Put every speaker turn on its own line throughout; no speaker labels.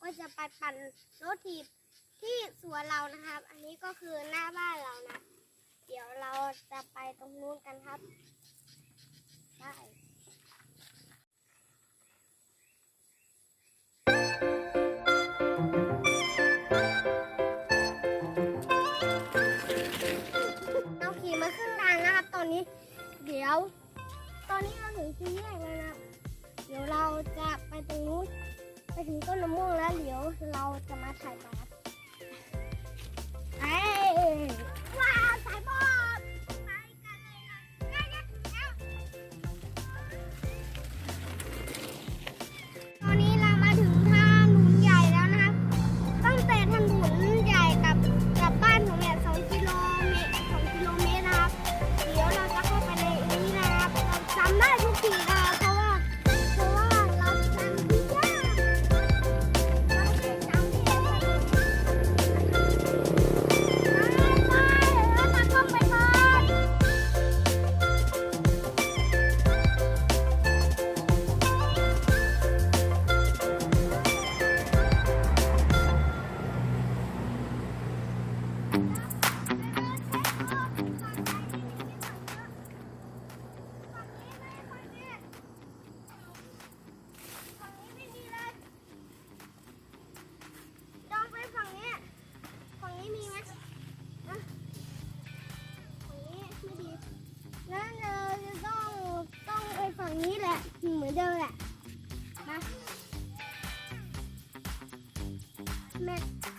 ก็จะไปปั่นรถถีบที่สวนเรานะครับ อันนี้ก็คือหน้าบ้านเรานะ เดี๋ยวเราจะไปตรงนู้นกันครับได้เราขี่มาครึ่งทางนะครับ ตอนนี้ เดี๋ยว ตอนนี้เราถึงที่แยกแล้วนะครับ เดี๋ยวเราจะไปตรงนู้น ไปถึงต้นมะม่วงแล้วเดี๋ยวเราจะมาถ่ายต่อครับเอ้ แ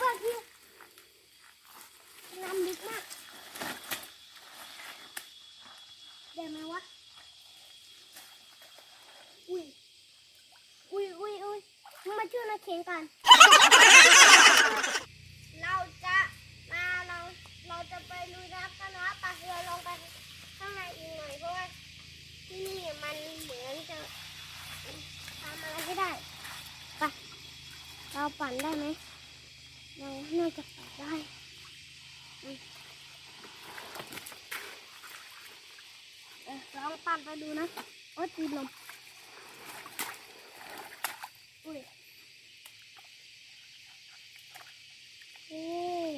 ดับลึกมากพี่น้ำลึกมากได้ไหมวะ อุ้ย อุ้ยอุ้ยอุ้ยมาช่วยนาเข็งกัน เราจะมาเราเราจะไปลุยน้ำกันนะปะเราลงไปข้างในอีกหน่อยเพราะว่าที่นี่มันเหมือนจะทำอะไรไม่ได้ไปะเราปั่นได้ไหม เราน่าจะปาได้เออลองปั่นไปดูนะ โอ้ตีลมอุ้ย เอ๊ะ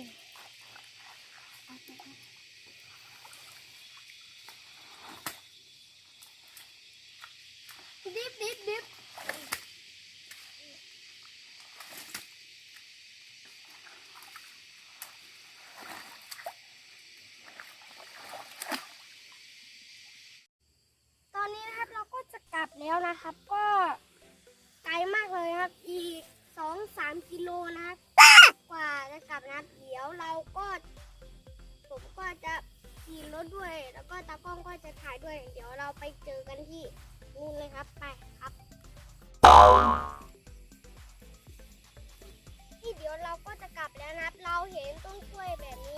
ดิบดิบดิบตอนนี้นะครับเราก็จะกลับแล้ว นะครับ ก็ไกลมากเลยครับ อีกสองสามกิโลนะครับ กว่าจะกลับนะครับเดี๋ยวเราก็ผมก็จะขี่รถด้วย แล้วก็ตากล้องก็จะถ่ายด้วย เดี๋ยวเราไปเจอกันที่นู่นเลยครับไปครับนี่เดี๋ยวเราก็จะกลับแล้วนะครับ เราเห็นต้นกล้วยแบบนี้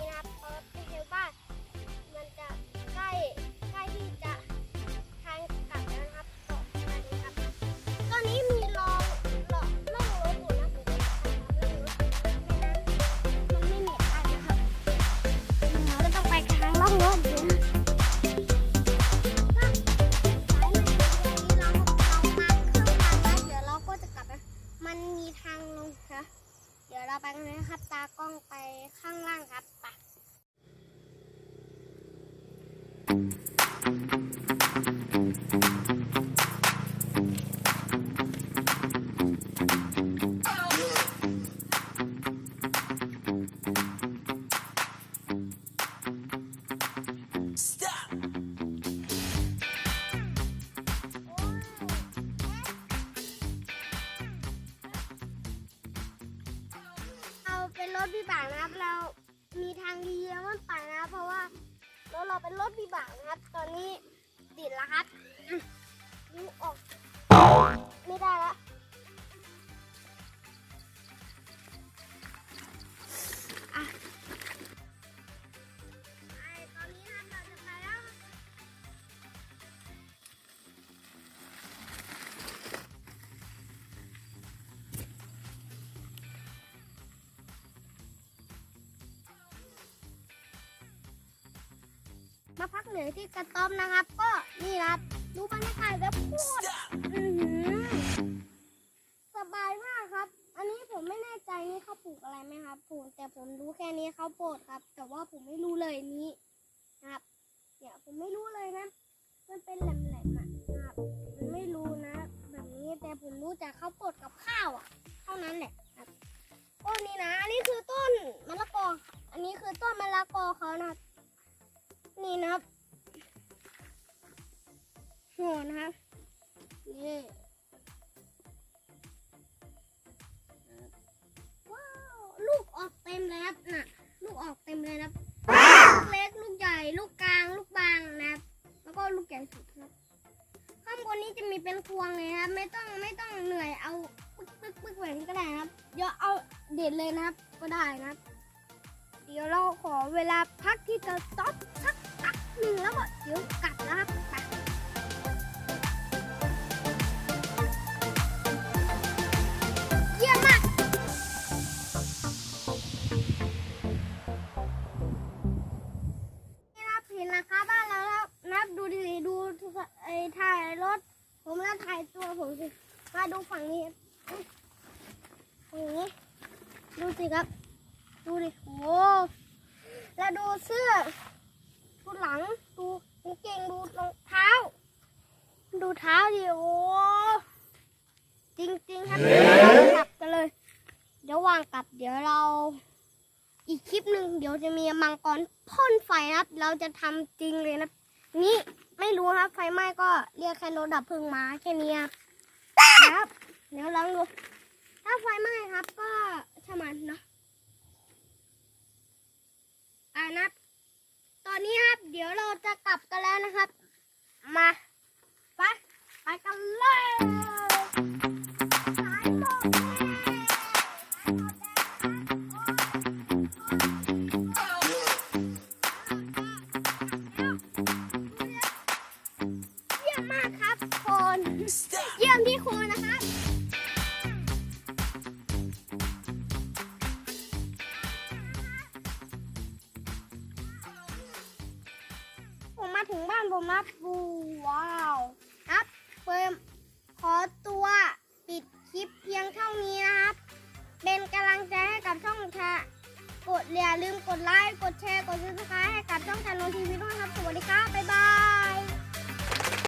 รถเราเป็นรถวิบากนะครับ ตอนนี้ เหนือที่กระต๊อบนะครับ ก็นี่ครับดูบรรยากาศแล้วพูดอื้อหือสบายมากครับ อันนี้ผมไม่แน่ใจนี่เขาปลูกอะไรไหมครับปลูกแต่ผมรู้แค่นี้เขาโปรดครับ แต่ว่าผมไม่รู้เลยนี้นะครับเนี่ยผมไม่รู้เลยนะ มันเป็นแหลมๆอะนะครับ มันไม่รู้นะ แบบนี้แต่ผมรู้จากข้าวโพ เต็มเลยครับน่ะ ลูกออกเต็มเลยนะครับลูกเล็กลูกใหญ่ ลูกกลาง ลูกบางนะครับ แล้วก็ลูกใหญ่สุดครับข้างบนนี้จะมีเป็นพวงเลยนะครับ ไม่ต้องไม่ต้องเหนื่อยเอาปึ๊กปึ๊กปึ๊กแบบนี้ก็ได้นะครับเดี๋ยวเอาเด็ดเลยนะครับ ก็ได้นะครับ เดี๋ยวเราขอเวลาพักที่จะต๊อปสักพักหนึ่งแล้วก็เดี๋ยวกลับนะครับ มแล้วถ่ายตัวผมสิ มาดูฝั่งนี้ฝั่งนี้ ดูสิครับ ดูดิ โอ้แล้วดูเสื้อ ดูหลัง ดูกางเกง ดูรองเท้า ดูเท้าดิ โอ้ จริงๆครับกลับกันเลย เดี๋ยววางกลับ เดี๋ยวเรา อีกคลิปหนึ่งเดี๋ยวจะมีมังกรพ่นไฟนะครับ เราจะทำจริงเลยนะ นี่ ไม่รู้ครับ ไฟไหม้ก็เรียกแค่รถดับเพลิงมาแค่นี้ครับ เดี๋ยวลองดูถ้าไฟไหม้ครับ ก็ช่างมันเนาะอ่านับตอนนี้ครับ เดี๋ยวเราจะกลับกันแล้วนะครับ มาไปไปกันเลย เยี่ยมที่โคนนะครับผมมาถึงบ้านผมนะบูว้าวครับเฟิร์มขอตัวปิดคลิปเพียงเท่านี้นะครับ เป็นกำลังใจให้กับช่องชากดอย่าลืมกดไลค์ กดแชร์ กดซับสไครต์ให้กับช่องชานนทีวีด้วยครับ สวัสดีครับ บ๊ายบาย